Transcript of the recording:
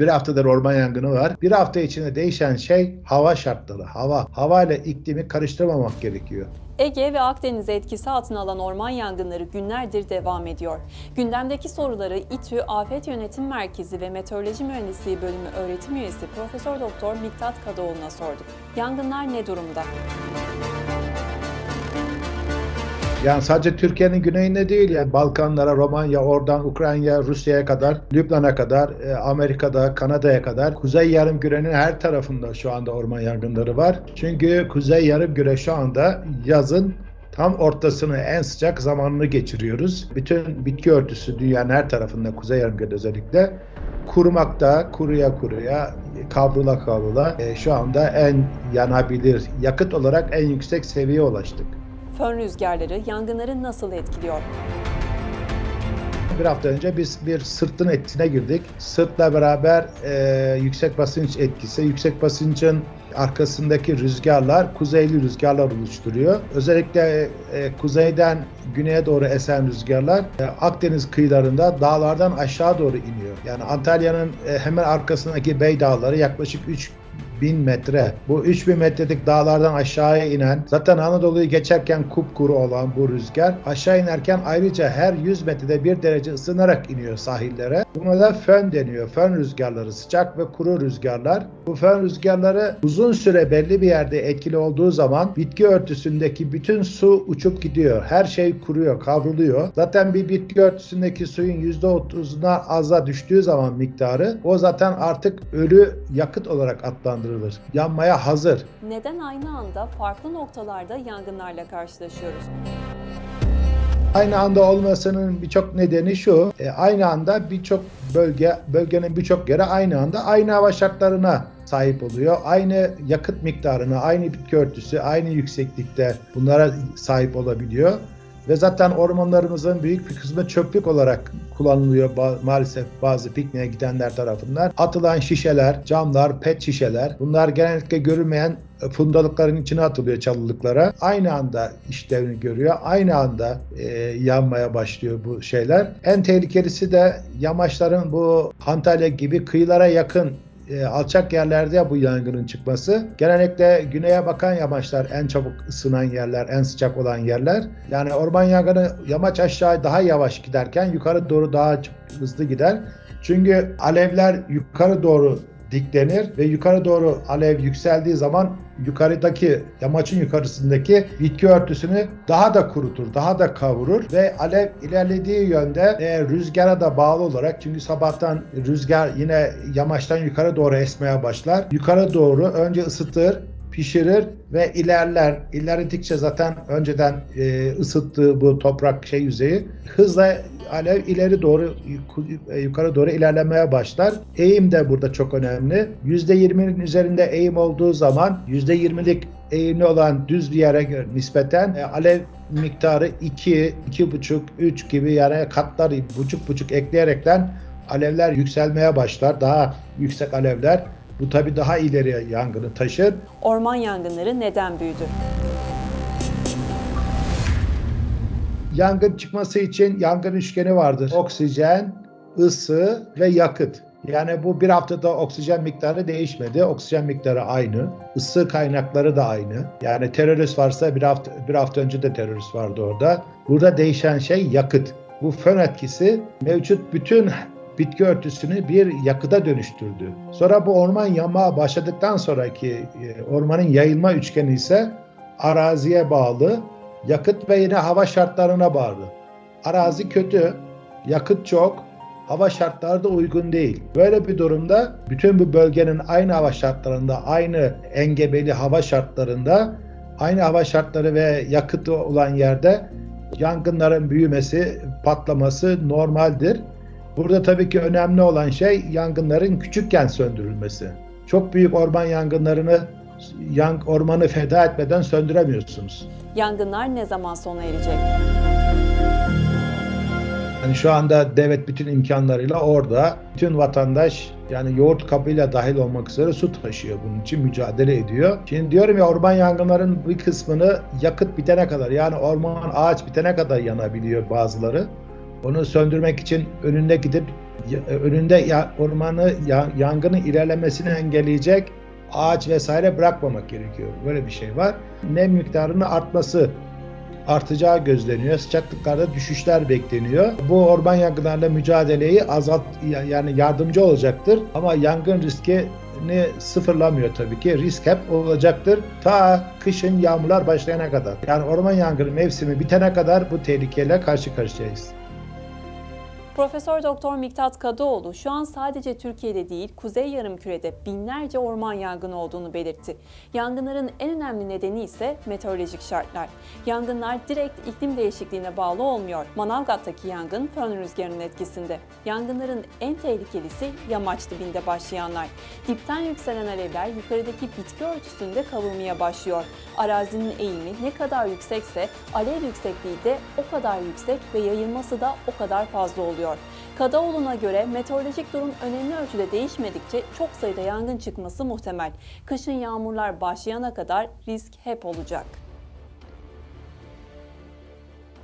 Bir haftadır orman yangını var. Bir hafta içinde değişen şey hava şartları. Hava. Hava ile iklimi karıştırmamak gerekiyor. Ege ve Akdeniz'e etkisi altına alan orman yangınları günlerdir devam ediyor. Gündemdeki soruları İTÜ Afet Yönetim Merkezi ve Meteoroloji Mühendisliği Bölümü öğretim üyesi Profesör Doktor Miktat Kadıoğlu'na sorduk. Yangınlar ne durumda? Yani sadece Türkiye'nin güneyinde değil yani Balkanlara, Romanya, oradan Ukrayna, Rusya'ya kadar, Lübnan'a kadar, e, Amerika'da, Kanada'ya kadar Kuzey Yarımküre'nin her tarafında şu anda orman yangınları var. Çünkü Kuzey Yarımküre şu anda yazın tam ortasını en sıcak zamanını geçiriyoruz. Bütün bitki örtüsü dünyanın her tarafında Kuzey Yarımküre'de özellikle kurumakta, kuruya kuruya, kavrula kavrula e, şu anda en yanabilir yakıt olarak en yüksek seviyeye ulaştık. Fön rüzgarları yangınları nasıl etkiliyor? Bir hafta önce biz bir sırtın etkisine girdik. Sırtla beraber e, yüksek basınç etkisi, yüksek basıncın arkasındaki rüzgarlar kuzeyli rüzgarlar oluşturuyor. Özellikle e, kuzeyden güneye doğru esen rüzgarlar e, Akdeniz kıyılarında dağlardan aşağı doğru iniyor. Yani Antalya'nın e, hemen arkasındaki Bey Dağları yaklaşık 3 bin metre. Bu 3000 metrelik dağlardan aşağıya inen, zaten Anadolu'yu geçerken kupkuru olan bu rüzgar aşağı inerken ayrıca her 100 metrede bir derece ısınarak iniyor sahillere. Buna da fön deniyor. Fön rüzgarları, sıcak ve kuru rüzgarlar. Bu fön rüzgarları uzun süre belli bir yerde etkili olduğu zaman bitki örtüsündeki bütün su uçup gidiyor. Her şey kuruyor, kavruluyor. Zaten bir bitki örtüsündeki suyun %30'una aza düştüğü zaman miktarı o zaten artık ölü yakıt olarak adlandırılır. Yanmaya hazır. Neden aynı anda farklı noktalarda yangınlarla karşılaşıyoruz? Aynı anda olmasının birçok nedeni şu. e, aynı anda birçok bölge, bölgenin birçok yeri aynı anda aynı hava şartlarına sahip oluyor. Aynı yakıt miktarına, aynı bitki örtüsü, aynı yükseklikte bunlara sahip olabiliyor. Ve zaten ormanlarımızın büyük bir kısmı çöplük olarak kullanılıyor ba- maalesef bazı pikniğe gidenler tarafından. Atılan şişeler, camlar, pet şişeler bunlar genellikle görünmeyen fundalıkların içine atılıyor çalılıklara. Aynı anda işlevini görüyor. Aynı anda e, yanmaya başlıyor bu şeyler. En tehlikelisi de yamaçların bu Antalya gibi kıyılara yakın e, alçak yerlerde bu yangının çıkması. Genellikle güneye bakan yamaçlar en çabuk ısınan yerler, en sıcak olan yerler. Yani orman yangını yamaç aşağı daha yavaş giderken yukarı doğru daha hızlı gider. Çünkü alevler yukarı doğru diklenir ve yukarı doğru alev yükseldiği zaman yukarıdaki yamaçın yukarısındaki bitki örtüsünü daha da kurutur, daha da kavurur ve alev ilerlediği yönde e, rüzgara da bağlı olarak çünkü sabahtan rüzgar yine yamaçtan yukarı doğru esmeye başlar. Yukarı doğru önce ısıtır, pişirir ve ilerler. İlerledikçe zaten önceden e, ısıttığı bu toprak şey yüzeyi hızla alev ileri doğru e, yukarı doğru ilerlemeye başlar. Eğim de burada çok önemli. %20'nin üzerinde eğim olduğu zaman %20'lik eğimli olan düz bir yere göre nispeten e, alev miktarı 2, 2,5, 3 gibi yani katlar buçuk buçuk ekleyerekten alevler yükselmeye başlar. Daha yüksek alevler. Bu tabi daha ileriye yangını taşır. Orman yangınları neden büyüdü? Yangın çıkması için yangın üçgeni vardır. Oksijen, ısı ve yakıt. Yani bu bir haftada oksijen miktarı değişmedi. Oksijen miktarı aynı. Isı kaynakları da aynı. Yani terörist varsa bir hafta bir hafta önce de terörist vardı orada. Burada değişen şey yakıt. Bu fön etkisi mevcut bütün bitki örtüsünü bir yakıda dönüştürdü. Sonra bu orman yanmaya başladıktan sonraki e, ormanın yayılma üçgeni ise araziye bağlı, yakıt ve yine hava şartlarına bağlı. Arazi kötü, yakıt çok, hava şartları da uygun değil. Böyle bir durumda bütün bu bölgenin aynı hava şartlarında, aynı engebeli hava şartlarında, aynı hava şartları ve yakıtı olan yerde yangınların büyümesi, patlaması normaldir. Burada tabii ki önemli olan şey yangınların küçükken söndürülmesi. Çok büyük orman yangınlarını yang ormanı feda etmeden söndüremiyorsunuz. Yangınlar ne zaman sona erecek? Yani şu anda devlet bütün imkanlarıyla orada. Bütün vatandaş yani yoğurt kabıyla dahil olmak üzere su taşıyor. Bunun için mücadele ediyor. Şimdi diyorum ya orman yangınların bir kısmını yakıt bitene kadar yani orman ağaç bitene kadar yanabiliyor bazıları. Onu söndürmek için önüne gidip ya- önünde ormanı ya, yangının ilerlemesini engelleyecek ağaç vesaire bırakmamak gerekiyor. Böyle bir şey var. Nem miktarının artması artacağı gözleniyor. Sıcaklıklarda düşüşler bekleniyor. Bu orman yangınlarla mücadeleyi azalt yani yardımcı olacaktır. Ama yangın riskini sıfırlamıyor tabii ki. Risk hep olacaktır. Ta kışın yağmurlar başlayana kadar. Yani orman yangını mevsimi bitene kadar bu tehlikeyle karşı karşıyayız. Profesör Doktor Miktat Kadıoğlu şu an sadece Türkiye'de değil, Kuzey Yarımküre'de binlerce orman yangını olduğunu belirtti. Yangınların en önemli nedeni ise meteorolojik şartlar. Yangınlar direkt iklim değişikliğine bağlı olmuyor. Manavgat'taki yangın fön rüzgarının etkisinde. Yangınların en tehlikelisi yamaç dibinde başlayanlar. Dipten yükselen alevler yukarıdaki bitki örtüsünde kavrulmaya başlıyor. Arazinin eğimi ne kadar yüksekse alev yüksekliği de o kadar yüksek ve yayılması da o kadar fazla oluyor. Kadaoğlu'na göre meteorolojik durum önemli ölçüde değişmedikçe çok sayıda yangın çıkması muhtemel. Kışın yağmurlar başlayana kadar risk hep olacak.